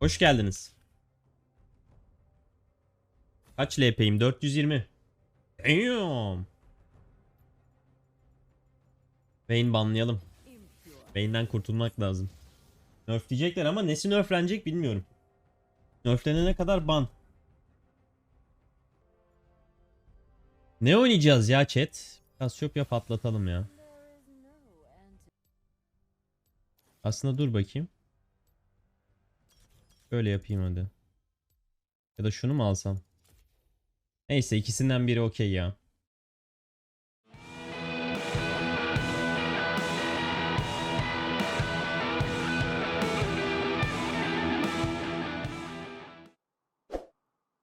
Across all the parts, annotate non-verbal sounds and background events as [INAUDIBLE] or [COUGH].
Hoş geldiniz. Kaç LP'yim? 420. Damn. Vayne banlayalım. Vayne'den kurtulmak lazım. Nerf diyecekler ama nesi nerflenecek bilmiyorum. Nerflenene kadar ban. Ne oynayacağız ya chat? Cassiopeia patlatalım ya. Aslında dur bakayım. Şöyle yapayım hadi. Ya da şunu mu alsam? Neyse ikisinden biri okey ya.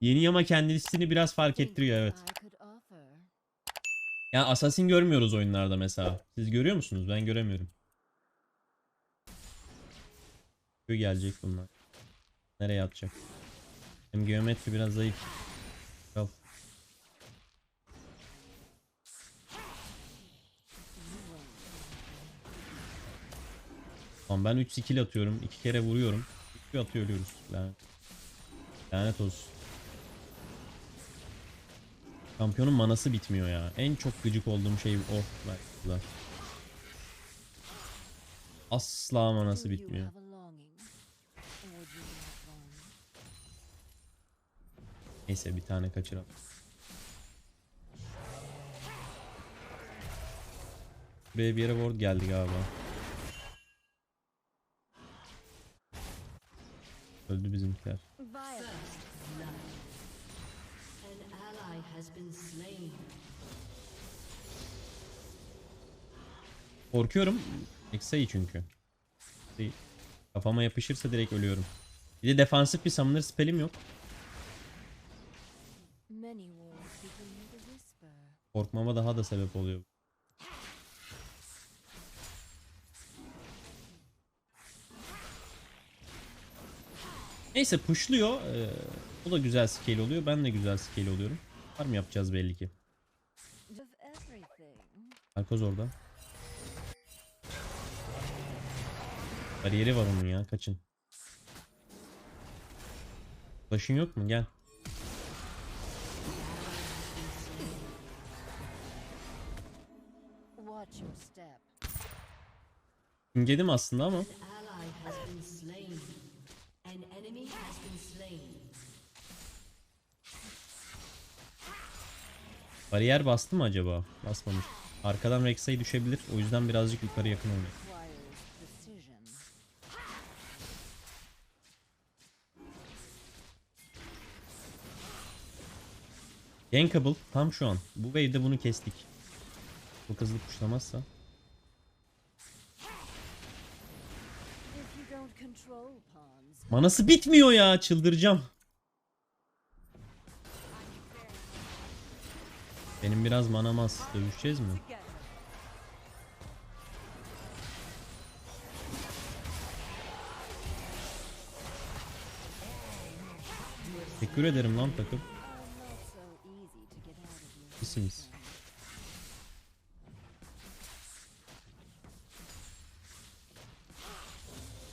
Yeni yama kendisini biraz fark ettiriyor evet. Ya Assassin görmüyoruz oyunlarda mesela. Siz görüyor musunuz? Ben göremiyorum. Gelecek bunlar. Nereye atacak? Hem geometri biraz zayıf. Kal. Tamam ben 3 skill atıyorum. 2 kere vuruyorum. 3 atıyor ölüyoruz. Lanet. Lanet olsun. Şampiyonun manası bitmiyor ya. En çok gıcık olduğum şey o. Asla manası bitmiyor. Neyse bir tane kaçıralım. Buraya bir yere ward geldi galiba. Öldü bizimkiler. Korkuyorum. X'i çünkü. Kafama yapışırsa direkt ölüyorum. Bir de defansif bir summoner spell'im yok. Korkmama daha da sebep oluyor. Neyse pushluyor. Ee, o da güzel scale oluyor. Ben de güzel scale oluyorum. Var mı yapacağız belli ki. Arkoz orada. Bariyeri var onun ya. Kaçın. Flash'ın yok mu? Gel. Simgedim aslında ama. Bariyer bastı mı acaba? Basmamış. Arkadan Rek'Sai düşebilir. O yüzden birazcık yukarı yakın oynuyor. Gankable tam şu an. Bu wave'de bunu kestik. Çok hızlı kuşlamazsa. Manası bitmiyor ya. Çıldıracağım. Benim biraz manam az. Dövüşeceğiz mi? Teşekkür ederim lan takım. are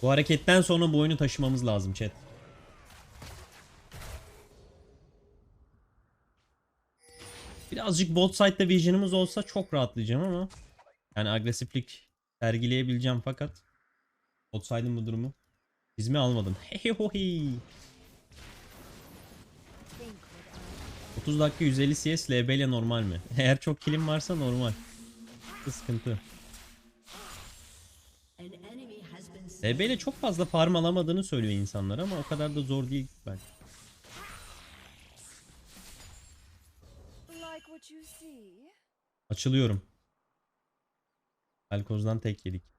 Bu hareketten sonra bu oyunu taşımamız lazım chat. Birazcık bot side'da vision'ımız olsa çok rahatlayacağım ama yani agresiflik sergileyebileceğim fakat bot side'ın bu durumu çizme almadım. [LAUGHS] Hey ho hey. think what I 30 dakika 150 CS LB ile normal mi? [LAUGHS] Eğer çok kilim varsa normal. Sıkıntı. An enemy LB ile çok fazla farm alamadığını söylüyor insanlar ama o kadar da zor değil see? Açılıyorum. Alkoz'dan tek yedik.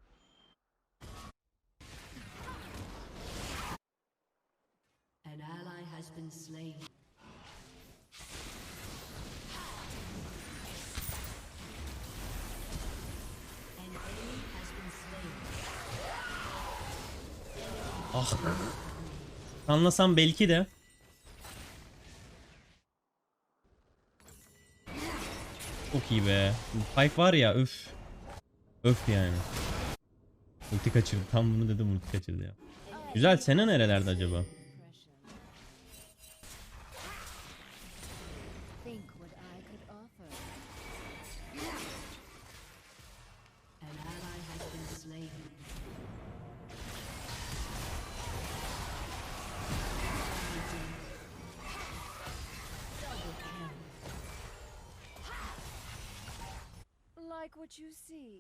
Ah. Anlasam belki de. Çok iyi be. Pipe var ya öf. Öf yani. Ulti kaçırdı. Tam bunu dedim ulti kaçırdı ya. Güzel Sena nerelerde acaba?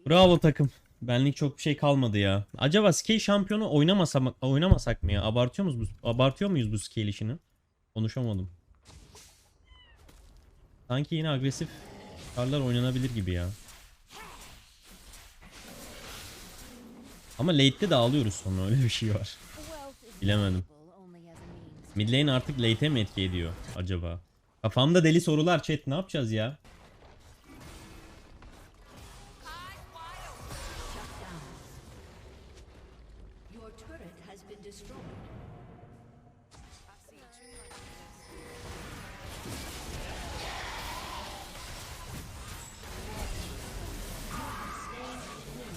Bravo takım. Benlik çok bir şey kalmadı ya. Acaba scale şampiyonu oynamasak, oynamasak mı ya? Abartıyor muyuz bu, abartıyor muyuz bu scale işini? Konuşamadım. Sanki yine agresif karlar oynanabilir gibi ya. Ama late'de de ağlıyoruz sonra öyle bir şey var. Bilemedim. Mid lane artık late'e mi etki ediyor acaba? Kafamda deli sorular chat ne yapacağız ya?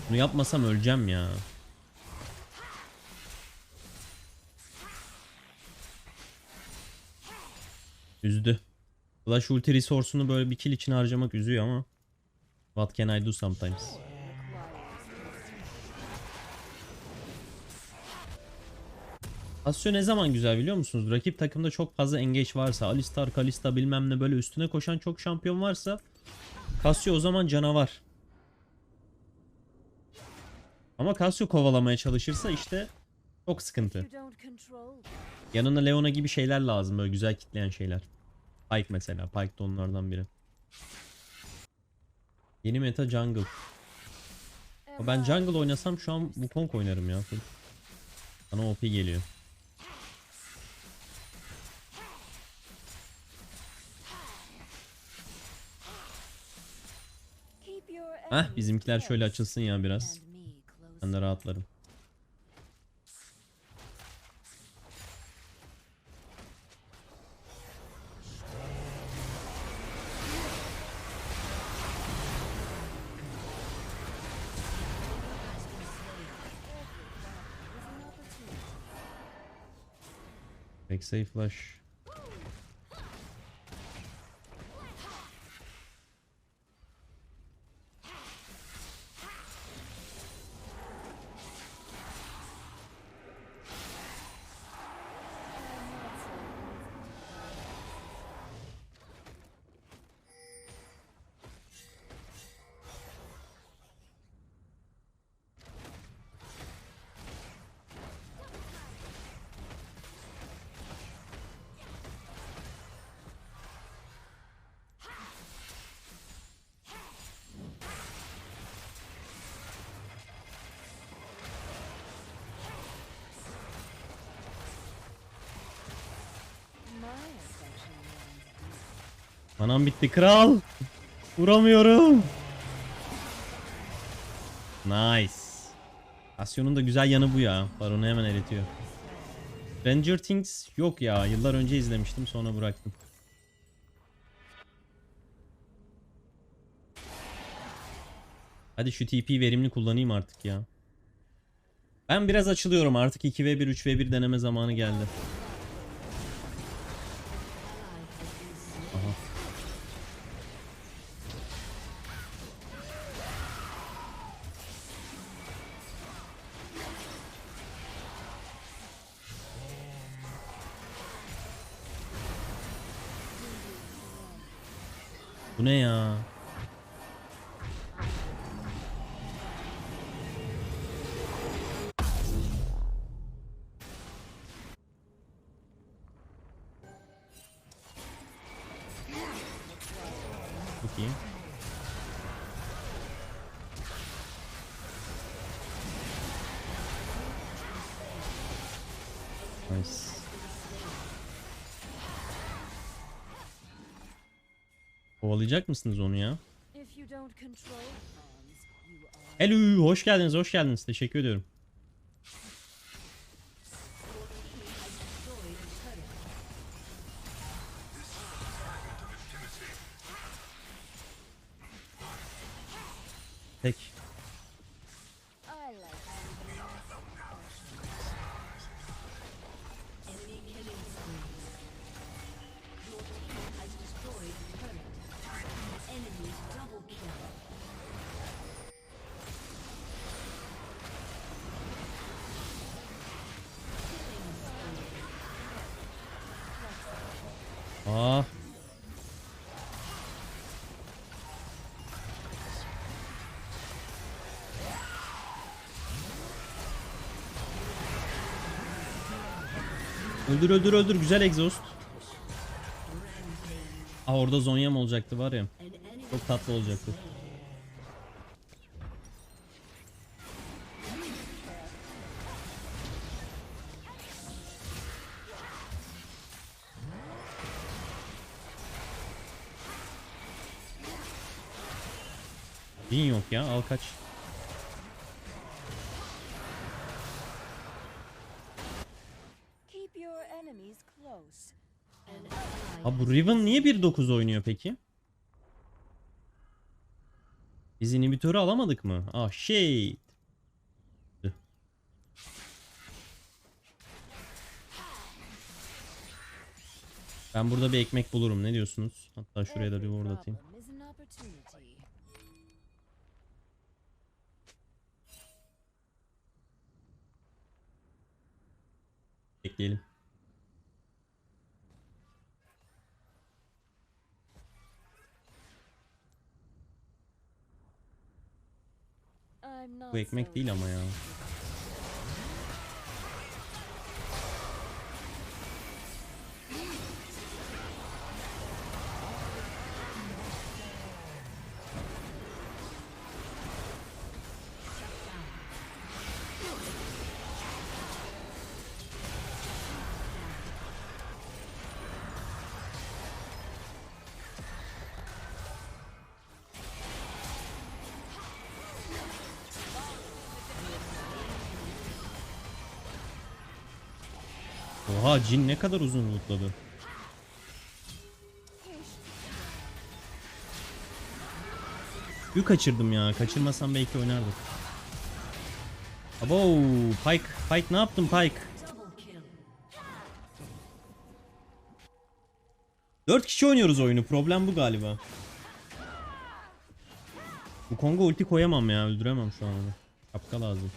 Bunu yapmasam öleceğim ya. Üzdü. Flash ulti resource'unu böyle bir kill için harcamak üzüyor ama What can I do sometimes? Asyo ne zaman güzel biliyor musunuz? Rakip takımda çok fazla engage varsa, Alistar, Kalista bilmem ne böyle üstüne koşan çok şampiyon varsa Casio o zaman canavar. Ama Casio kovalamaya çalışırsa işte çok sıkıntı. Yanına Leona gibi şeyler lazım böyle güzel kitleyen şeyler. Pike mesela. Pike de onlardan biri. Yeni meta jungle. Ben jungle oynasam şu an Wukong oynarım ya. Bana OP geliyor. Heh bizimkiler şöyle açılsın ya biraz. Ben de rahatlarım. Opportunity. Rek'Sai flash. Manam bitti kral. Vuramıyorum. Nice. Asyon'un da güzel yanı bu ya. Baron'u hemen eritiyor. Stranger Things yok ya. Yıllar önce izlemiştim sonra bıraktım. Hadi şu TP verimli kullanayım artık ya. Ben biraz açılıyorum artık 2v1 3v1 deneme zamanı geldi. Bu ne ya? Çok iyi. Nice. Kovalayacak mısınız onu ya? Hello, hoş geldiniz, hoş geldiniz. Teşekkür ediyorum. Tek. Ah. Öldür öldür öldür güzel egzoz. Aa orada Zonya'm olacaktı var ya. Çok tatlı olacaktı. Bin yok ya al kaç. Ha bu Riven niye 1.9 oynuyor peki? Biz inhibitörü alamadık mı? Ah şey. Ben burada bir ekmek bulurum. Ne diyorsunuz? Hatta şuraya da bir ward atayım. Bekleyelim. Bu ekmek değil ama ya. Oha cin ne kadar uzun lootladı. Q kaçırdım ya. Kaçırmasam belki oynardık. Abo Pike. Pike ne yaptın Pike? Double kill. 4 kişi oynuyoruz oyunu. Problem bu galiba. Bu Kongo ulti koyamam ya. Öldüremem şu an onu. Kapka lazım.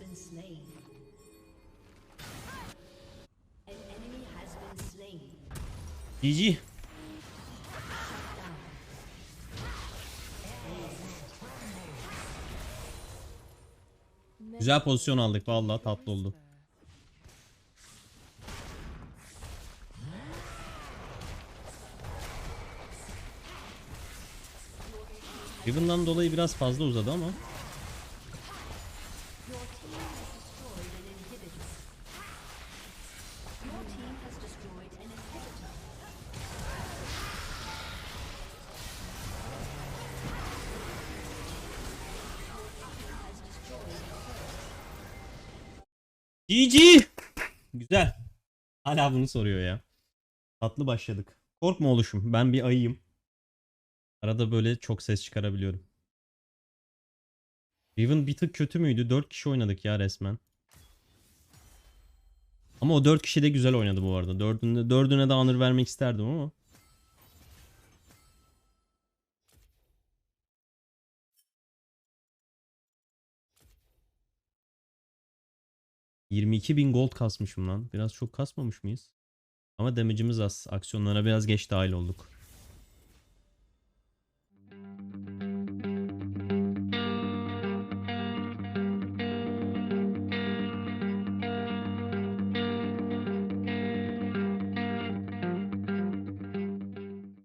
Been slain. GG. Güzel pozisyon aldık vallahi tatlı oldu. Riven'dan dolayı biraz fazla uzadı ama. GG. Güzel. Hala bunu soruyor ya. Tatlı başladık. Korkma oluşum. Ben bir ayıyım. Arada böyle çok ses çıkarabiliyorum. Riven bir tık kötü müydü? 4 kişi oynadık ya resmen. Ama o 4 kişi de güzel oynadı bu arada. Dördüne, dördüne de honor vermek isterdim ama. bin gold kasmışım lan. Biraz çok kasmamış mıyız? Ama damage'imiz az. Aksiyonlara biraz geç dahil olduk.